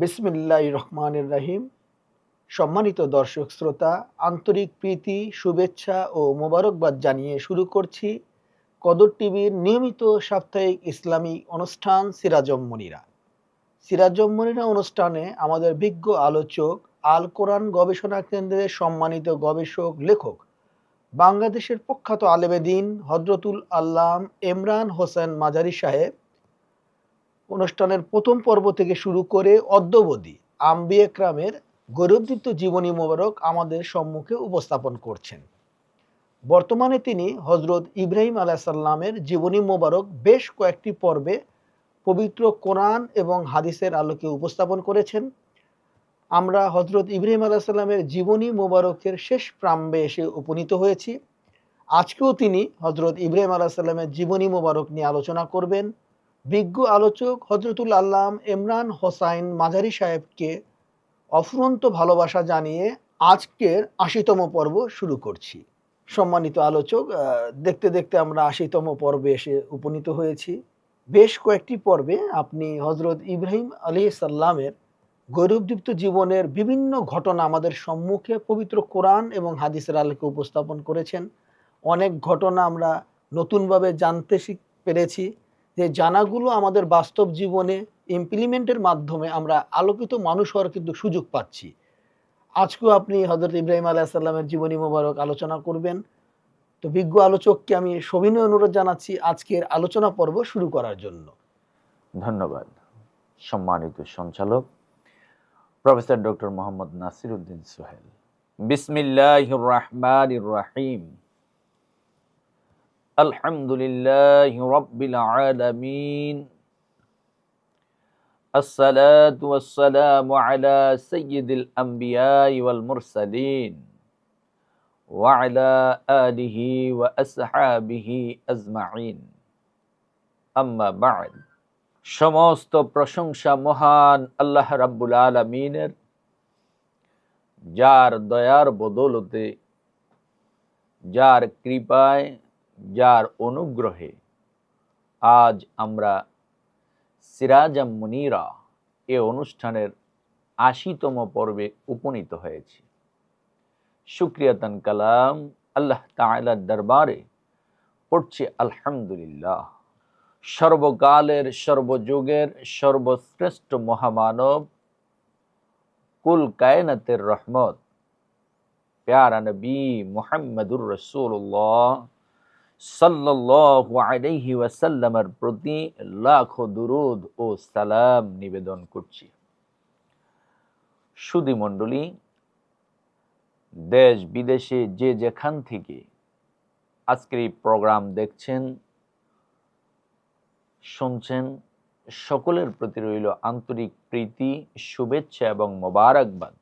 বিসমিল্লাহ রহমানের রাহিম। সম্মানিত দর্শক শ্রোতা, আন্তরিক প্রীতি, শুভেচ্ছা ও মোবারকবাদ জানিয়ে শুরু করছি কদর টিভির নিয়মিত সাপ্তাহিক ইসলামী অনুষ্ঠান সিরাজম মনিরা সিরাজম মনিরা অনুষ্ঠানে আমাদের বিজ্ঞ আলোচক, আল কোরআন গবেষণা কেন্দ্রের সম্মানিত গবেষক, লেখক, বাংলাদেশের প্রখ্যাত আলেবেদিন হজরতুল আল্লাম ইমরান হোসেন মাজারি সাহেব অনুষ্ঠানের প্রথম পর্ব থেকে শুরু করে অদ্যবধি আম্বি একরামের গৌরবদীপ্ত জীবনী মোবারক আমাদের সম্মুখে উপস্থাপন করছেন। বর্তমানে তিনি হজরত ইব্রাহিম আলাহিসাল্লামের জীবনী মোবারক বেশ কয়েকটি পর্বে পবিত্র কোরআন এবং হাদিসের আলোকে উপস্থাপন করেছেন। আমরা হজরত ইব্রাহিম আলাহিসাল্লামের জীবনী মোবারকের শেষ প্রাম্বে এসে উপনীত হয়েছি। আজকেও তিনি হজরত ইব্রাহিম আলাহিসাল্লামের জীবনী মোবারক নিয়ে আলোচনা করবেন। বিজ্ঞ আলোচক হজরতুল আল্লাম ইমরান হোসাইন মাঝারি সাহেবকে অফুরন্ত ভালোবাসা জানিয়ে আজকের আশিতম পর্ব শুরু করছি। সম্মানিত আলোচক দেখতে দেখতে আমরা আশিতম পর্বে এসে উপনীত হয়েছি। বেশ কয়েকটি পর্বে আপনি হজরত ইব্রাহিম আলী সাল্লামের গৌরবদীপ্ত জীবনের বিভিন্ন ঘটনা আমাদের সম্মুখে পবিত্র কোরআন এবং হাদিসের আলোকে উপস্থাপন করেছেন। অনেক ঘটনা আমরা নতুনভাবে জানতে শিখ- পেরেছি। যে জানাগুলো আমাদের বাস্তব জীবনে ইমপ্লিমেন্টের মাধ্যমে আমরা আলোকিত মানুষ হওয়ার কিন্তু সুযোগ পাচ্ছি। আজকেও আপনি হজরত ইব্রাহিম আলাহিসাল্লামের জীবনী মোবারক আলোচনা করবেন। তো বিজ্ঞ আলোচককে আমি সবিনয় অনুরোধ জানাচ্ছি আজকের আলোচনা পর্ব শুরু করার জন্য। ধন্যবাদ। সম্মানিত সঞ্চালক, প্রফেসর ডক্টর মোহাম্মদ নাসির উদ্দিন সোহেল। বিসমিল্লাহ রহমান রাহিম। আলহামদুলিল্লাহ রব্বিল আলামিন الصلاة والسلام على سيد الأنبياء والمرسلين وعلى آله وأصحابه أجمعين أما بعد সমস্ত প্রশংসা মহান আল্লাহ রাব্বুল আলমিনের যার দয়ার বদৌলতে যার কৃপায় যার অনুগ্রহে আজ আমরা সিরাজাম মুনিরা এ অনুষ্ঠানের আশিতম পর্বে উপনীত হয়েছি। শুক্রিয়াতান কালাম, আল্লাহ তাআলার দরবারে পড়ছে আলহামদুলিল্লাহ। সর্বকালের, সর্বযুগের, সর্বশ্রেষ্ঠ মহামানব কুল কায়নাতের রহমত। প্যারা নবী মুহাম্মদুর রসুল্লাহ সাল্লাল্লাহু আলাইহি ওয়াসাল্লামের প্রতি লাখো দুরুদ ও সালাম নিবেদন করছি। সুধী মণ্ডলী, দেশ বিদেশে যে যেখান থেকে আজকের এই প্রোগ্রাম দেখছেন, শুনছেন, সকলের প্রতি রইল আন্তরিক প্রীতি, শুভেচ্ছা এবং মোবারকবাদ।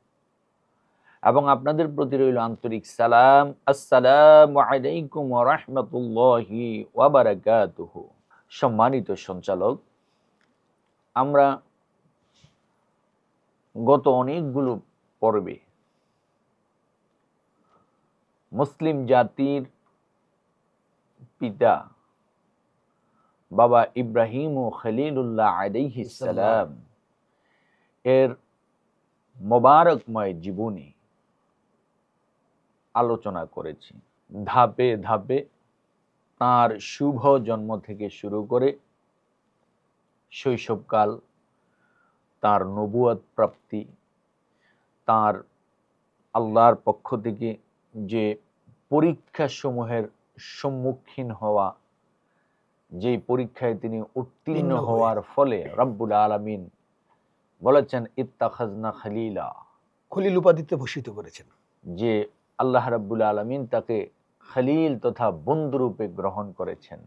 এবং আপনাদের প্রতি রইল আন্তরিক সালাম। আসসালামু আলাইকুম রাহমাতুল্লাহি সম্মানিত সঞ্চালক, আমরা গত অনেকগুলো পর্বে মুসলিম জাতির পিতা বাবা ইব্রাহিম ও খলিলুল্লাহ আলাইহি সালাম এর মোবারকময় জীবনী আলোচনা করেছি ধাপে ধাপে তার শুভ জন্ম থেকে শুরু করে শৈশবকাল তার নবুয়াত প্রাপ্তি তার আল্লাহর পক্ষ থেকে যে পরীক্ষাসমূহের সম্মুখীন হওয়া যে পরীক্ষায় তিনি উত্তীর্ণ। হওয়ার ফলে রব্বুল আলামিন বলেছেন ইত্তাখাজনা খালিলা খলিল উপাধিতে ভূষিত করেছেন যে আল্লাহ রাব্বুল আলামিন তাকে খালিল তথা বন্ধুরূপে গ্রহণ করেছেন।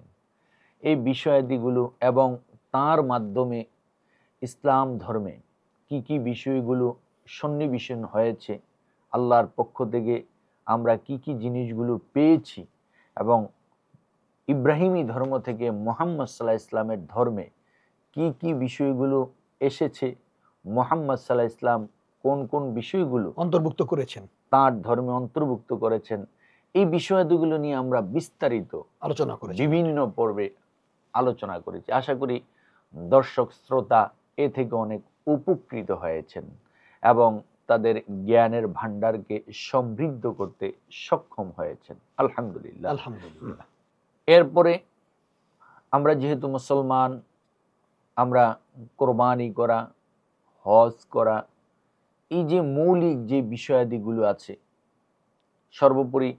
এই বিষয়াদিগুলো এবং তার মাধ্যমে ইসলাম ধর্মে কি কি বিষয়গুলো সন্নিবেশন হয়েছে, আল্লাহর পক্ষ থেকে আমরা কি কি জিনিসগুলো পেয়েছি এবং ইব্রাহিমী ধর্ম থেকে মোহাম্মদ সাল্লাহ ইসলামের ধর্মে কি কি বিষয়গুলো এসেছে, মোহাম্মদ সাল্লাহ ইসলাম কোন কোন বিষয়গুলো অন্তর্ভুক্ত করেছেন। তার ধর্মে অন্তর্ভুক্ত করেছেন এই বিষয়াদিগুলো নিয়ে আমরা বিস্তারিত আলোচনা করেছেন বিভিন্ন পর্বে আলোচনা করেছি। আশা করি দর্শক শ্রোতা এ থেকে অনেক উপকৃত হয়েছেন এবং তাদের জ্ঞানের ভাণ্ডারকে সমৃদ্ধ করতে সক্ষম হয়েছেন। আলহামদুলিল্লাহ। আলহামদুলিল্লাহ। এরপরে আমরা যেহেতু মুসলমান আমরা কোরবানি করা হজ করা এই যে মৌলিক যে বিষয়াদিগুলো আছে সর্বোপরি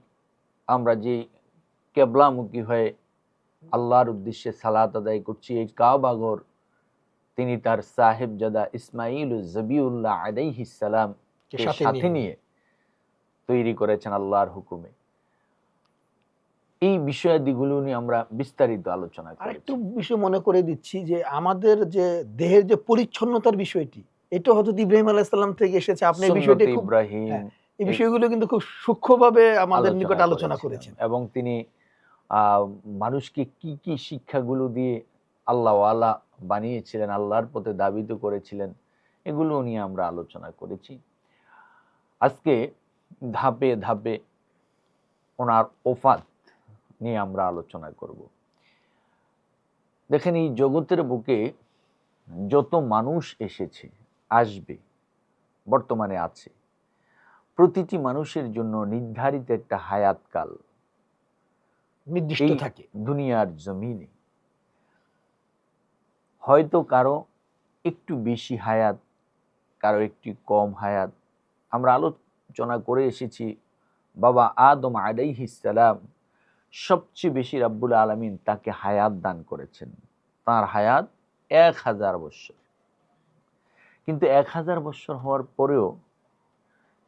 আমরা যে কেবলামুখী হয়ে আল্লাহর উদ্দেশ্যে সালাত আদায় করছি এই কাবাগর তিনি তার সাহেবজাদা ইসমাইল জবিউল্লাহ কে সাথে নিয়ে তৈরি করেছেন আল্লাহর হুকুমে। এই বিষয়াদিগুলো নিয়ে আমরা বিস্তারিত আলোচনা আর করেছি। একটু বিষয় মনে করে দিচ্ছি যে আমাদের যে দেহের যে পরিচ্ছন্নতার বিষয়টি এটা হজরত ইব্রাহিম আলাইসাল্লাম থেকে এসেছে। আপনি বিষয়টি ইব্রাহিম হ্যাঁ, এই বিষয়গুলো কিন্তু খুব সূক্ষ্মভাবে আমাদের নিকট আলোচনা করেছেন। এবং তিনি মানুষকে কি কি শিক্ষাগুলো দিয়ে আল্লাহ আল্লাহ বানিয়েছিলেন আল্লাহর পথে দাবিত করেছিলেন এগুলো নিয়ে আমরা আলোচনা করেছি। আজকে ধাপে ধাপে ওনার ওফাত নিয়ে আমরা আলোচনা করব। দেখেন এই জগতের বুকে যত মানুষ এসেছে আসবে বর্তমানে আছে। প্রতিটি মানুষের জন্য নির্ধারিত একটা হায়াতকাল। নির্দিষ্ট থাকে। দুনিয়ার জমিনে। হয়তো কারও একটু বেশি হায়াত কারও একটু কম হায়াত। আমরা আলোচনা করে এসেছি বাবা আদম আলাইহিসালাম সবচেয়ে বেশি রাব্বুল আলমিন তাকে হায়াত দান করেছেন। তার হায়াত এক হাজার বৎসর কিন্তু এক হাজার বৎসর হওয়ার পরেও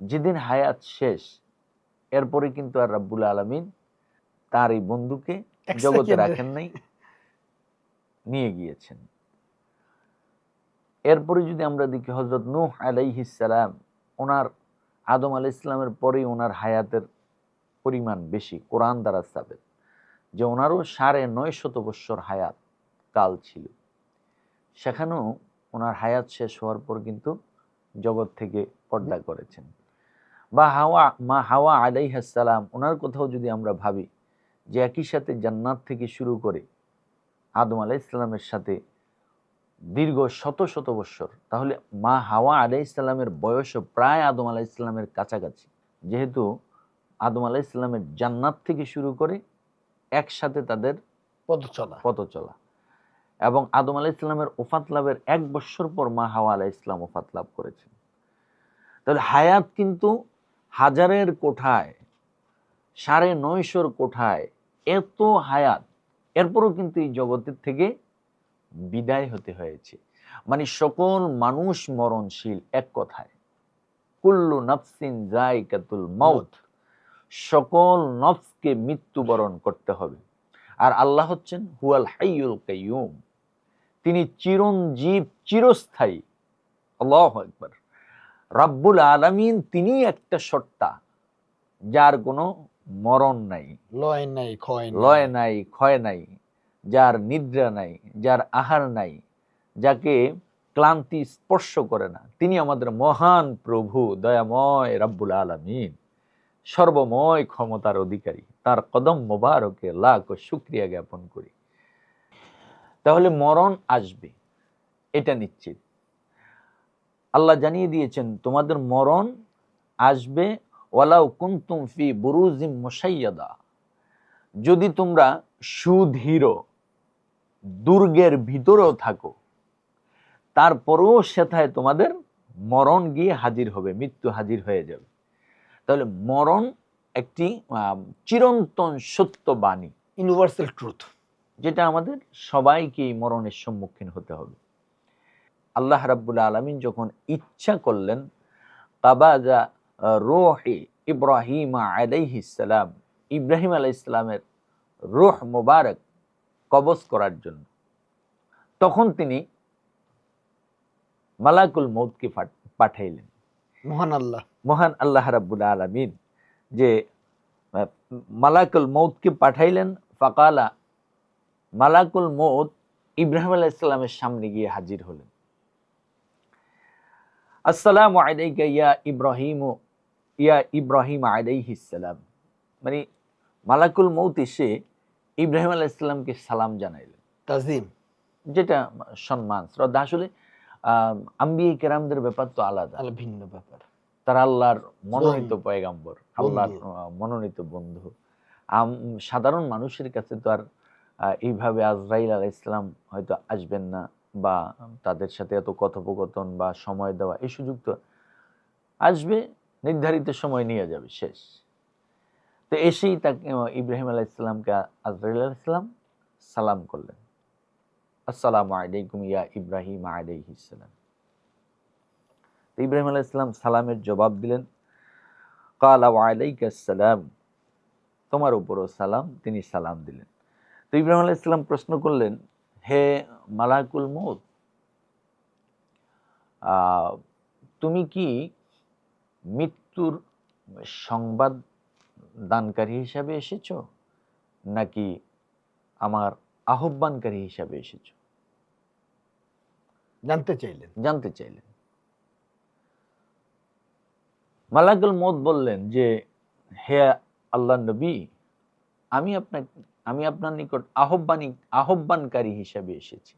যেদিন হায়াত শেষ এরপরে কিন্তু আর রাব্বুল আলমিন তার এই বন্ধুকে জগতে রাখেন নাই নিয়ে গিয়েছেন। এরপরে যদি আমরা দেখি হজরত নূহ আলাইহিসালাম ওনার আদম আলাই ইসলামের পরেই ওনার হায়াতের পরিমাণ বেশি কোরআন দ্বারা সাবেত যে ওনারও সাড়ে নয় শত বৎসর হায়াত কাল ছিল। সেখানেও ওনার হায়াত শেষ হওয়ার পর কিন্তু জগৎ থেকে পর্দা করেছেন। বা হাওয়া মা হাওয়া আলাইহাসালাম ওনার কোথাও যদি আমরা ভাবি যে একই সাথে জান্নাত থেকে শুরু করে আদম আলাহ ইসলামের সাথে দীর্ঘ শত শত বৎসর তাহলে মা হাওয়া আলাহ ইসলামের বয়সও প্রায় আদম আলাহ ইসলামের কাছাকাছি। যেহেতু আদম আলাহ ইসলামের জান্নাত থেকে শুরু করে একসাথে তাদের পদ চলা পথ চলা এবং আদম আলাহ ইসলামের ওফাত লাভের এক বৎসর পর মা হাওয়া আলাহ ইসলাম ওফাত লাভ করেছেন। তাহলে হায়াত কিন্তু হাজারের কোঠায়, সাড়ে নয়শোর কোঠায় এত হায়াত, এরপরও কিন্তু এই জগতের থেকে বিদায় হতে হয়েছে। মানে সকল মানুষ মরণশীল এক কথায়। কুল্লু নফসিন জায়কাতুল মৌত সকল নফসকে মৃত্যুবরণ করতে হবে। আর আল্লাহ হচ্ছেন হুয়াল হাইয়ুল কাইয়ুম। তিনি চিরঞ্জীব চিরস্থায়ী। আল্লাহ একবার রাব্বুল আলামিন তিনি একটা সত্তা যার কোনো মরণ নাই। লয় নাই ক্ষয় নাই। লয় নাই ক্ষয় নাই যার নিদ্রা নাই যার আহার নাই যাকে ক্লান্তি স্পর্শ করে না। তিনি আমাদের মহান প্রভু দয়াময় রাব্বুল আলামিন সর্বময় ক্ষমতার অধিকারী। তার কদম মোবারকে লাখ শুক্রিয়া জ্ঞাপন করি। তাহলে মরণ আসবে। এটা নিশ্চিত। আল্লাহ জানিয়ে দিয়েছেন, তোমাদের মরণ আসবে ওয়ালাউ কুনতুম ফি বুরুজিম মুসাইয়াদা যদি তোমরা সুধীর দুর্গের ভিতরেও থাকো, তারপরেও সেথায় তোমাদের মরণ গিয়ে হাজির হবে, মৃত্যু হাজির হয়ে যাবে। তাহলে মরণ একটি চিরন্তন সত্য বাণী। ইউনিভার্সাল ট্রুথ যেটা আমাদের সবাইকে মরণের সম্মুখীন হতে হবে। আল্লাহ রাব্বুল আলমিন যখন ইচ্ছা করলেন কাবাজা রোহে ইব্রাহিম আলাইহিসালাম ইব্রাহিম আলাইসালামের রোহ মোবারক কবজ করার জন্য তখন তিনি মালাকুল মৌতকে পাঠ- পাঠাইলেন। মহান আল্লাহ। মহান আল্লাহ রাব্বুল আলমিন যে মালাকুল মৌতকে পাঠাইলেন ফাকালা মালাকুল মৌত ইব্রাহিম আলাহ ইসলামের সামনে গিয়ে হাজির হলেন। আসসালামু আলাইকা ইয়া ইব্রাহিম ইয়া ইব্রাহিম আলাইহিস সালাম। মানে মালাকুল মৌত এসে ইব্রাহিম আলাহ ইসলামকে সালাম জানাইলেন। তাজিম। যেটা সম্মান শ্রদ্ধা। আসলে আম্বিয়ে কেরামদের ব্যাপার তো আলাদা। ভিন্ন ব্যাপার। তারা আল্লাহর মনোনীত পয়গাম্বর আল্লাহর মনোনীত বন্ধু। সাধারণ মানুষের কাছে তো আর এইভাবে আজরাইল আলাহ ইসলাম হয়তো আসবেন না বা তাদের সাথে এত কথোপকথন বা সময় দেওয়া এই সুযোগ তো আসবে নির্ধারিত সময় নিয়ে যাবে শেষ। তো এসেই তাকে ইব্রাহিম আলাহ ইসলামকে আজরাইল আলাহ ইসলাম সালাম করলেন। আসসালামু আলাইকুম ইয়া ইব্রাহিম আলাইহিস সালাম। তো ইব্রাহিম আলাহ ইসলাম সালামের জবাব দিলেন কালা সালাম তোমার উপরও সালাম তিনি সালাম দিলেন। তো ইব্রাহিম আলাহ ইসলাম প্রশ্ন করলেন হে মালাকুল মৌত তুমি কি মৃত্যুর সংবাদ দানকারী হিসাবে এসেছ? নাকি আমার আহ্বানকারী হিসাবে এসেছ? জানতে চাইলেন। জানতে চাইলেন। মালাকুল মত বললেন যে হে আল্লাহ নবী আমি আপনার আমি আপনার নিকট আহ্বানী আহ্বানকারী হিসাবে এসেছি।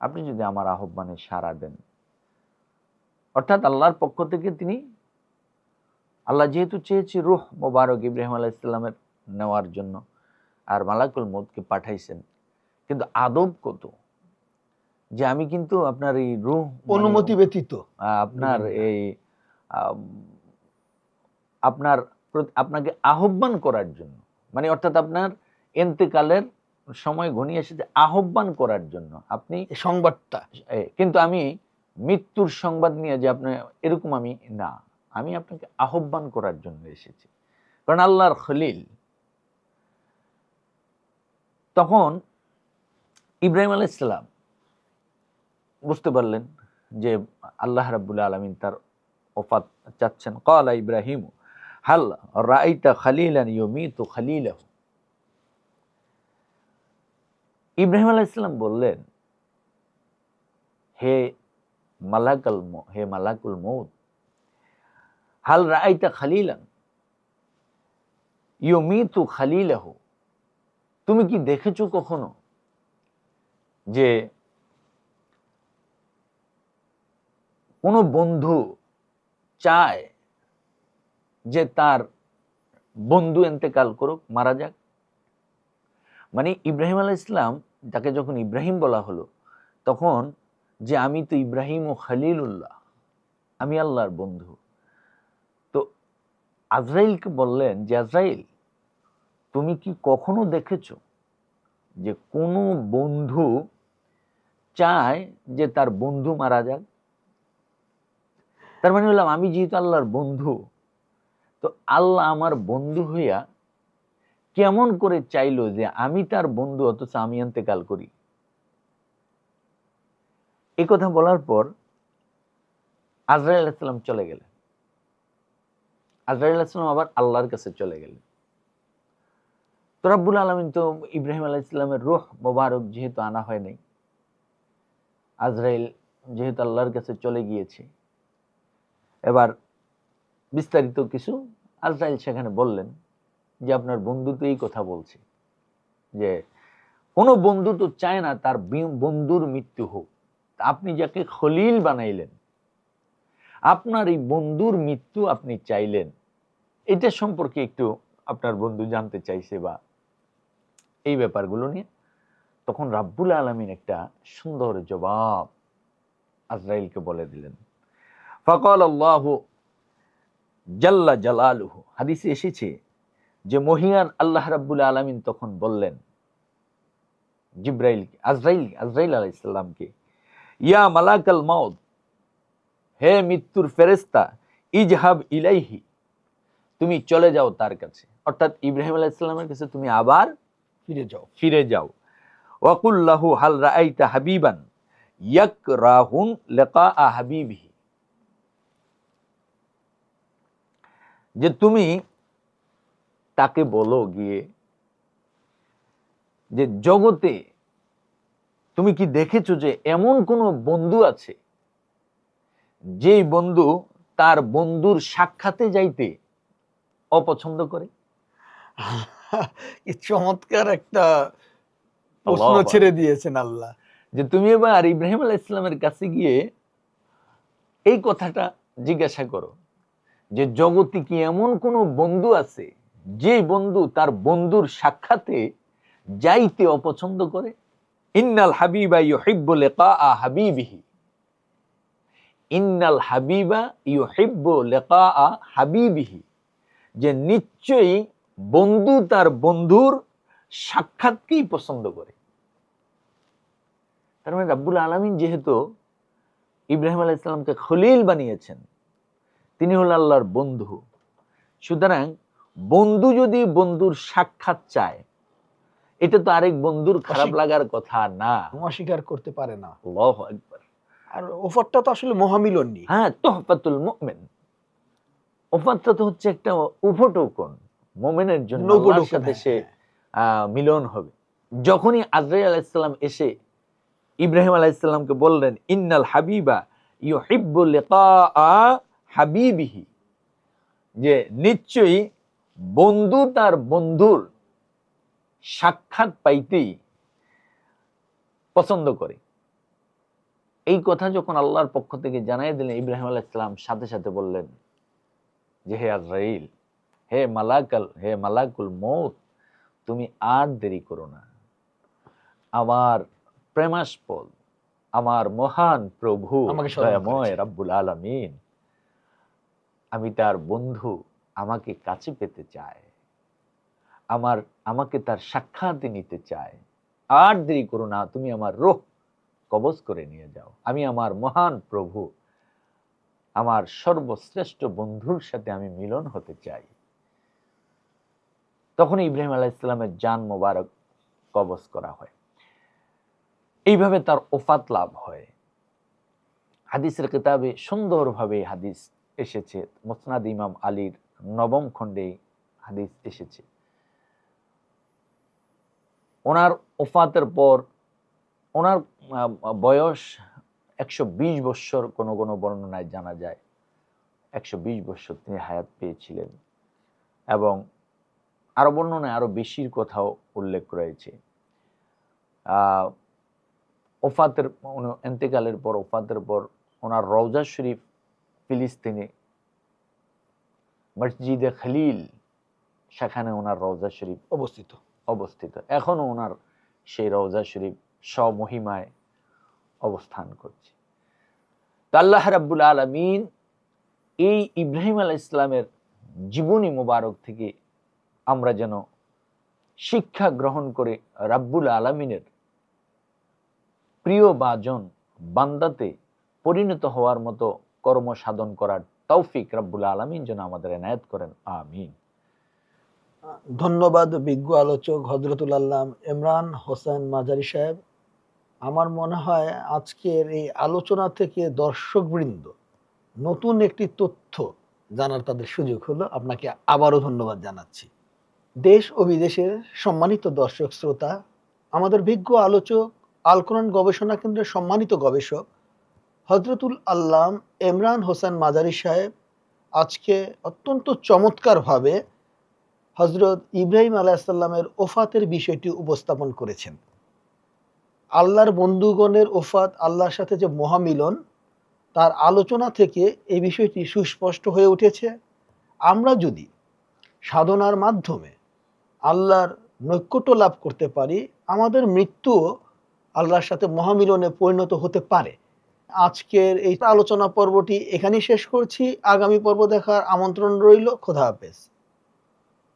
আপনি যদি আমার আহ্বানে সাড়া দেন। অর্থাৎ আল্লাহর পক্ষ থেকে তিনি আল্লাহ যেহেতু চেয়েছে রুহ মোবারক ইব্রাহিম আলাহ ইসলামের নেওয়ার জন্য আর মালাকুল মদকে পাঠাইছেন কিন্তু আদব কত? যে আমি কিন্তু আপনার এই রুহ মানে অনুমতি ব্যতীত। আপনার এই আপনার আপনাকে আহ্বান করার জন্য। মানে অর্থাৎ আপনার এন্তেকালের সময় ঘনিয়ে এসেছে আহ্বান করার জন্য। আপনি সংবাদটা। কিন্তু আমি মৃত্যুর সংবাদ নিয়ে যে আপনি এরকম আমি না। আমি আপনাকে আহ্বান করার জন্য এসেছি। কারণ আল্লাহর খলিল তখন ইব্রাহিম আলাইহিস সালাম বুঝতে পারলেন যে আল্লাহ রাব্বুল আলামিন তার ওফাত চাচ্ছেন। ক্বালা ইব্রাহিম হাল রাআইতা খালিলান ইউমিতু খালিলাহু ইব্রাহিম আলাইহিস সালাম বললেন, হে মালাকাল হে মালাকুল মৌত হাল রাআইতা খালিলান ইউমিতু খালিলাহু তুমি কি দেখেছ কখনো যে কোনো বন্ধু চায় যে তার বন্ধু এন্তেকাল করুক, মারা যাক। মানে ইব্রাহিম আলাহ ইসলাম যাকে যখন ইব্রাহিম বলা হলো, তখন যে আমি তো ইব্রাহিম ও খালিলুল্লাহ, আমি আল্লাহর বন্ধু। তো আজরাইলকে বললেন যে, আজরাইল, তুমি কি কখনো দেখেছ যে কোনো বন্ধু চায় যে তার বন্ধু মারা যাক? তার মানে হলাম আমি যেহেতু আল্লাহর বন্ধু তো আল্লাহ আমার বন্ধু হইয়া কেমন করে চাইলো যে আমি তার বন্ধু অথচ আমি অন্তেকাল করি? এই কথা বলার পর আজরাইল আলাইসাল্লাম চলে গেলেন। আজরাইল আলাইসাল্লাম আবার আল্লাহর কাছে চলে গেলেন। তো রাব্বুল আলমিন তো ইব্রাহিম আলাহ ইসলামের রুহ মোবারক যেহেতু আনা হয় নাই, আজরাইল যেহেতু আল্লাহর কাছে চলে গিয়েছে, এবার বিস্তারিত কিছু আজরাইল সেখানে বললেন যে আপনার বন্ধু তো এই কথা বলছে, যে কোনো বন্ধু তো চায় না তার বন্ধুর মৃত্যু হোক। আপনি যাকে খলিল বানাইলেন, আপনার এই বন্ধুর মৃত্যু আপনি চাইলেন, এটা সম্পর্কে একটু আপনার বন্ধু জানতে চাইছে বা এই ব্যাপারগুলো নিয়ে। তখন রাব্বুল আলমিন একটা সুন্দর জবাব আজরাইলকে বলে দিলেন। ফকল আল্লাহ জাল্লা জালালুহু। হাদিসে এসেছে যে মহিয়ান আল্লাহ রাব্বুল আলমিন তখন বললেন জিব্রাইল আজরাইল আজরাইল আলাহ ইসলামকে ইয়া মালাকাল মাউদ হে মৃত্যুর ফেরেস্তা ইজহাব ইলাইহি তুমি চলে যাও তার কাছে। অর্থাৎ ইব্রাহিম আলাহ ইসলামের কাছে তুমি আবার ফিরে যাও। ফিরে যাও। ওয়াকুল্লাহু হাল রাআইতা হাবিবান ইয়াকরাহুন লিকা হাবিবিহি। যে তুমি তাকে বলো গিয়ে যে জগতে তুমি কি দেখেছ যে এমন কোন বন্ধু আছে? যেই বন্ধু তার বন্ধুর সাক্ষাতে যাইতে অপছন্দ করে? চমৎকার একটা প্রশ্ন ছেড়ে দিয়েছেন আল্লাহ। যে তুমি এবার ইব্রাহিম আলাহ ইসলামের কাছে গিয়ে এই কথাটা জিজ্ঞাসা করো। যে জগতে কি এমন কোনো বন্ধু আছে যে বন্ধু তার বন্ধুর সাক্ষাতে যাইতে অপছন্দ করে? ইন্নাল হাবিবা ইউহিব্বু লিকা হাবিবিহি। ইন্নাল হাবিবা ইউহিব্বু লিকা হাবিবিহি। যে নিশ্চয়ই বন্ধু তার বন্ধুর সাক্ষাৎকেই পছন্দ করে। তার মানে রাব্বুল আলমিন যেহেতু ইব্রাহিম আলাহ ইসলামকে খলিল বানিয়েছেন তিনি হল আল্লাহর বন্ধু। সুতরাং বন্ধু যদি বন্ধুর সাক্ষাৎ চায় এটা তো আরেক বন্ধুর খারাপ লাগার কথা না। অস্বীকার করতে পারে না। আল্লাহু আকবার। আর ওফরটা তো আসলে মহামিলন। হ্যাঁ তোহফাতুল মুমিন। তো হচ্ছে একটা উপটোকন। মোমেনের জন্য সাথে হ্যাঁ, সে হ্যাঁ। মিলন হবে। যখনই আজরাইল আলাইহিসসালাম এসে ইব্রাহিম আলাইহিসসালামকে বললেন ইন্নাল হাবিবা ইউহিব্বু লিকা হাবিবিহি যে নিশ্চয়ই বন্ধু তার বন্ধুর সাক্ষাৎ পাইতেই পছন্দ করে এই কথা যখন আল্লাহর পক্ষ থেকে জানাই দিলেন ইব্রাহিম আলাইহিসসালাম সাথে সাথে বললেন যে হে আজরাইল হে মালাকাল হে মালাকুল মৌত তুমি আর দেরি করো না আমার প্রেমাস্পদ আমার মহান প্রভু আমাকে। রাব্বুল আলামিন আমি তার বন্ধু আমাকে কাছে পেতে চায়। আমার, আমাকে তার সাক্ষাৎ নিতে চায়। আর দেরি করো না, তুমি আমার রোহ কবজ করে নিয়ে যাও। আমি আমার মহান প্রভু, আমার সর্বশ্রেষ্ঠ বন্ধুর সাথে আমি মিলন হতে চাই। তখন ইব্রাহিম আলাহ ইসলামের জান মোবারক কবজ করা হয়। এইভাবে তার ওফাত লাভ হয়। হাদিসের কিতাবে সুন্দরভাবে হাদিস এসেছে, মুসনাদ ইমাম আলীর নবম খণ্ডে হাদিস এসেছে। ওনার ওফাতের পর, ওনার বয়স একশো বিশ বৎসর কোনো কোনো বর্ণনায় জানা যায়। একশো বিশ বৎসর তিনি হায়াত পেয়েছিলেন এবং আরও বর্ণনায় আরও বেশির কথাও উল্লেখ রয়েছে। ওফাতের এন্তেকালের পর, ওফাতের পর ওনার রওজা শরীফ ফিলিস্তিনে মসজিদে খলিল সেখানে ওনার রওজা শরীফ অবস্থিত। অবস্থিত। এখনও ওনার সেই রওজা শরীফ স্বমহিমায় অবস্থান করছে। আল্লাহ রাব্বুল আলমিন এই ইব্রাহিম আলাহ ইসলামের জীবনী মোবারক থেকে আমরা যেন শিক্ষা গ্রহণ করে রাব্বুল আলমিনের প্রিয় বাজন বান্দাতে পরিণত হওয়ার মতো কর্ম সাধন করার তৌফিক রাব্বুল আলমিন যেন আমাদের এনায়ত করেন, আমিন। ধন্যবাদ বিজ্ঞ আলোচক হজরতুল আল্লাম ইমরান হোসেন মাজারি সাহেব। আমার মনে হয় আজকের এই আলোচনা থেকে দর্শকবৃন্দ নতুন একটি তথ্য জানার তাদের সুযোগ হলো। আপনাকে আবারও ধন্যবাদ জানাচ্ছি। দেশ ও বিদেশের সম্মানিত দর্শক শ্রোতা, আমাদের বিজ্ঞ আলোচক আল কোরআন গবেষণা কেন্দ্রের সম্মানিত গবেষক হজরতুল আল্লাম ইমরান হোসেন মাজারি সাহেব আজকে অত্যন্ত চমৎকারভাবে হজরত ইব্রাহিম আলাহিসাল্লামের ওফাতের বিষয়টি উপস্থাপন করেছেন। আল্লাহর বন্ধুগণের ওফাত, আল্লাহর সাথে যে মহামিলন, তার আলোচনা থেকে এই বিষয়টি সুস্পষ্ট হয়ে উঠেছে। আমরা যদি সাধনার মাধ্যমে আল্লাহর নৈকট্য লাভ করতে পারি, আমাদের মৃত্যুও আল্লাহর সাথে মহামিলনে পরিণত হতে পারে। আজকের এই আলোচনা পর্বটি এখানেই শেষ করছি। আগামী পর্ব দেখার আমন্ত্রণ রইল। খোদা হাফেজ।